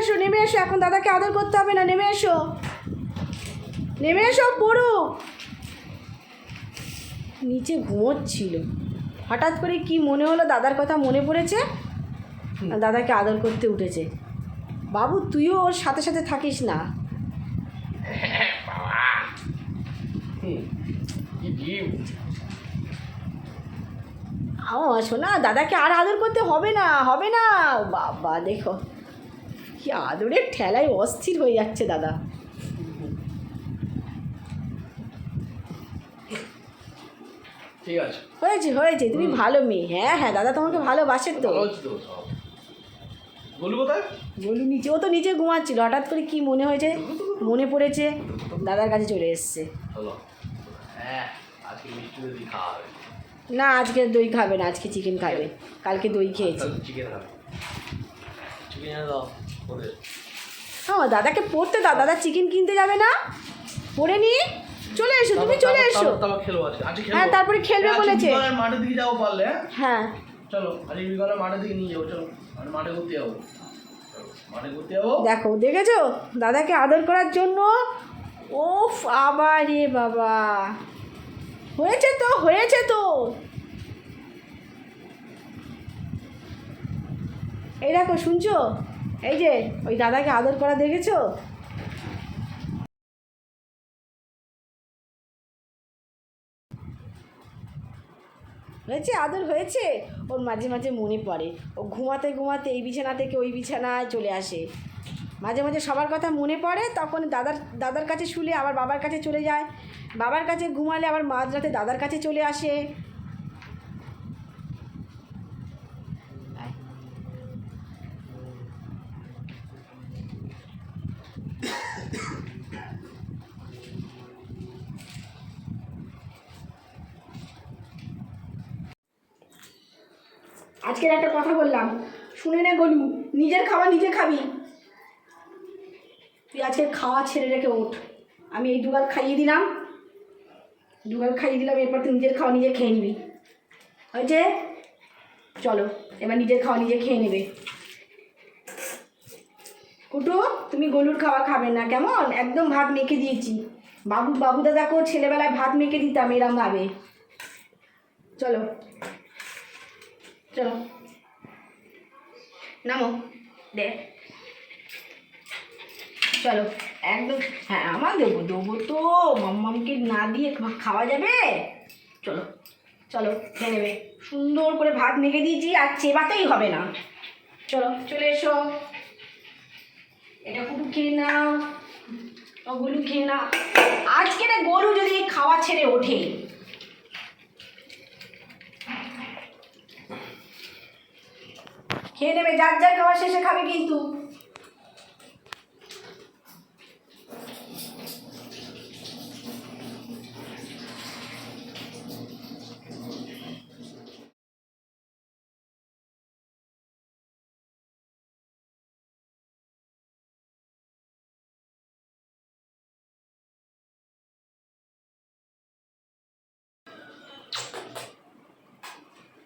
এসো নেমে এসো এখন দাদাকে আদর করতে হবে না নেমে এসো। নেমে এসো পড়ু। নিচে ঘুমোচ্ছিল। হঠাৎ করে কি মনে হলো? দাদার কথা মনে পড়েছে? দাদাকে আদর করতে উঠেছে। বাবু তুইও ওর সাথে সাথে থাকিস না। ও শোনা দাদাকে আর আদর করতে হবে না হবে না। বাবা দেখো। কি আদরের ঠেলায় অস্থির হয়ে যাচ্ছে দাদা। ঠিক আছে। হয়েছে হয়েছে তুমি ভালো মেয়ে। হ্যাঁ হ্যাঁ দাদা তোমাকে ভালোবাসে তো। বলু নিচে ও তো নিচে ঘুমাচ্ছিল। হঠাৎ করে কি মনে হয়েছে? মনে পড়েছে? দাদার কাছে চলে এসছে। হ্যাঁ না আজকে দই খাবে না আজকে চিকেন খাবে। কালকে দই খেয়েছে। চিকেন খাবে। চিকেন দাও। ওদের হ্যাঁ দাদাকে পড়তে দাও দাদা চিকেন কিনতে যাবে না। পড়ে নি? চলে এসো তুমি চলে এসো। হ্যাঁ, তারপরে খেলবে বলেছে। মাঠের দিকে যাব পারলে হ্যাঁ? হ্যাঁ। চলো আজকে বিকালে মাঠের দিকে নিয়ে যাব চলো। মাঠে ঘুরতে যাব। দেখো দেখেছ? দাদাকে আদর করার জন্য। ওফ আবার রে বাবা। হয়েছে তো হয়েছে তো। এই দেখো শুনছো? এই যে, ওই দাদাকে আদর করা দেখেছ? হয়েছে, আদর হয়েছে? ওর মাঝে মাঝে মনে পড়ে। ও ঘুমাতে ঘুমাতে এই বিছানা থেকে ওই বিছানায় চলে আসে। মাঝে মাঝে সবার কথা মনে পড়ে, তখন দাদার দাদার কাছে শুলে আবার বাবার কাছে চলে যায়। বাবার কাছে ঘুমালে আবার মাঝরাতে দাদার কাছে চলে আসে। আজকের একটা কথা বললাম। শুনে নে গলু, নিজের খাবার নিজে খাবি। তুই আজকে খাওয়া ছেড়ে রেখে ওঠ। আমি এই দুগাল খাইয়ে দিলাম। দুগাল খাইয়ে দিলাম, এরপর তুই নিজের খাওয়া নিজে খেয়ে নিবি। হয়েছে? চলো, এবার নিজের খাওয়া নিজে খেয়ে নেবে। কুটু তুমি গলুর খাওয়া খাবে না, কেমন? একদম ভাত মেখে দিয়েছি। বাবু বাবু দাদাকেও ছেলেবেলায় ভাত মেখে দিতাম এরম ভাবে। চলো চলো। নামো, দে। চলো, একদম হ্যাঁ আমার দেবো দেবো তো, মাম্মামকে না দিয়ে খাওয়া যাবে? চলো চলো, খেয়ে নেবে। সুন্দর করে ভাত মেখে দিয়েছি, আর চেবাতেই হবে না। চলো, চলে এসো। খেয়ে নাও। ওগুলো খেয়ে নাও। আজকে না গরু যদি খাওয়া ছেড়ে ওঠে, খেয়ে নেবে। যার যার খাওয়া শেষে খাবে কিন্তু।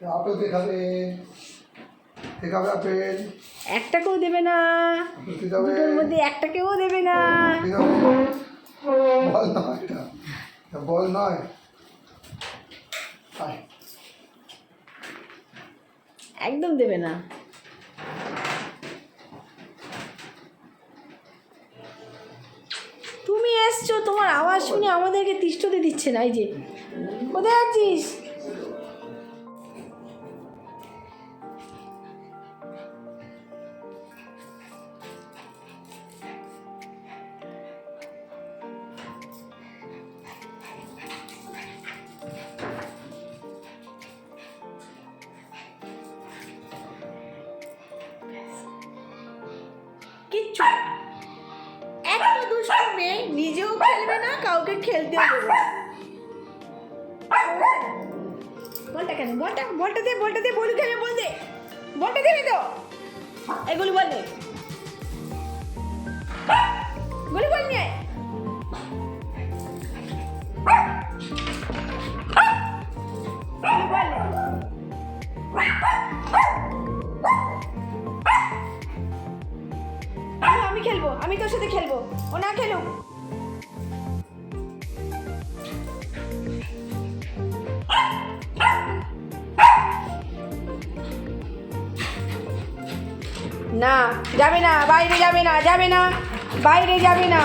আপেল দেখাবে দেখাবে আপেল একটাকেও দেবে না। দুটোর মধ্যে একটাকেও দেবে না। বল নয় এটা বল নয়। একদম দেবে না। তুমি এসছো তোমার আওয়াজ শুনে আমাদেরকে তিষ্ঠতে দিচ্ছে না এই যে। কোথায় আছিস? কিচ্ছু দুষ্ট মেয়ে নিজেও খেলবে না, কাউকে খেলতেও দেবে। বলটা কেন? বলটা বলটা দে বলটা দে বলু খেলে বল দে। বলটা দেবে তো। এগুলো বল দে। গুলি বল নিয়ে। নে। তোর সাথে খেলব। ও না খেলুক। না, যাবে না, বাইরে যাবে না যাবে না, বাইরে যাবে না।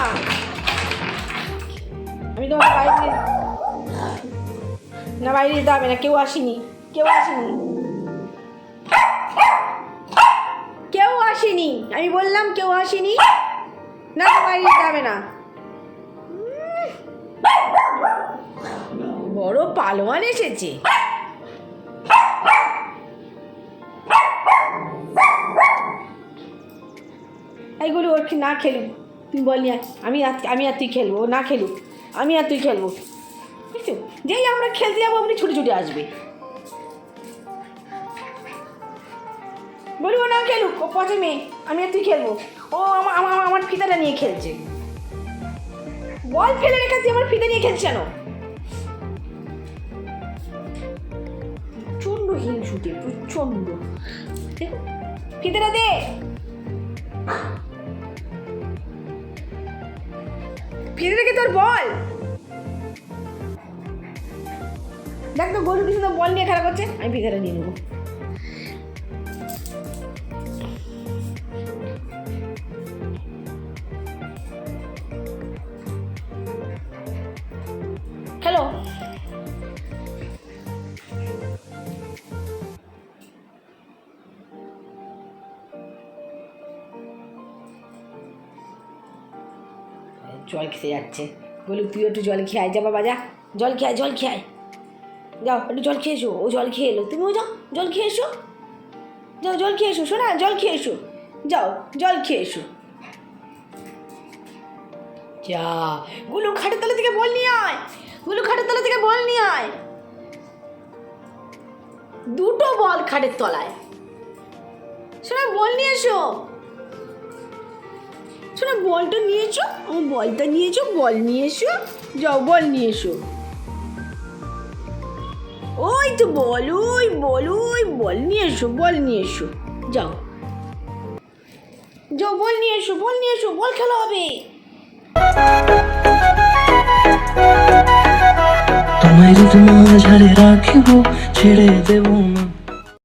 আমি তোমার বাইরে না, বাইরে যাবে না, কেউ আসেনি কেউ আসেনি। আসেনি। আমি বললাম কেউ আসেনি। না, বাইরে যেতে হবে না। বড় পালোয়ান এসেছে। এইগুলো ওর না খেলুক। তুই বললি আমি আমি আর তুই খেলব না খেলুক। আমি আর তুই খেলব। বুঝছ? যেই আমরা খেলতে যাব আপনি ছুটে ছুটে আসবে। বলব না, খেলুক। ও পচে মেয়ে। আমি আর তুই খেলব। ও আমার আমার ফিতাটা নিয়ে খেলছে। বল ফেলে রেখে তুই আমার ফিতা নিয়ে খেলছে কেন? প্রচণ্ড হিংসুটে, প্রচণ্ড। ফিতাটা দে। ফিরে রেখে তোর বল। দেখ তো গরু কিছু তো বল নিয়ে খেলা করছে আমি ফিতাটা নিয়ে নেব। জল খেতে যাচ্ছে। বলি তুই একটু জল খেয়ে আয় যা বাবা যা। জল খেয়ে আয়, জল খেয়ে। যাও একটু জল খেয়ে এসো ও জল খেয়ে এলো। তুমিও যাও জল খেয়ে এসো। যাও জল খেয়ে এসো শোনা জল খেয়ে এসো। যাও জল খেয়ে এসো। যা গুলু খাটের তলা থেকে বল নিয়ে আয়। গুলু খাটের তলা থেকে বল নিয়ে আয়। দুটো বল খাটের তলায়। শোনা বল নিয়ে এসো। শোনা, বলটা নিয়ে এসো আমার বলটা নিয়ে বল নিয়ে এসো যাও, বল নিয়ে এসো ওই তো বল, ওই বল ওই বল নিয়ে এসো বল নিয়ে এসো যাও। যাও, বল নিয়ে এসো বল নিয়ে এসো বল খেলা হবে। তোমায় যদি মাঝারে রাখিব, ছেড়ে দেব না।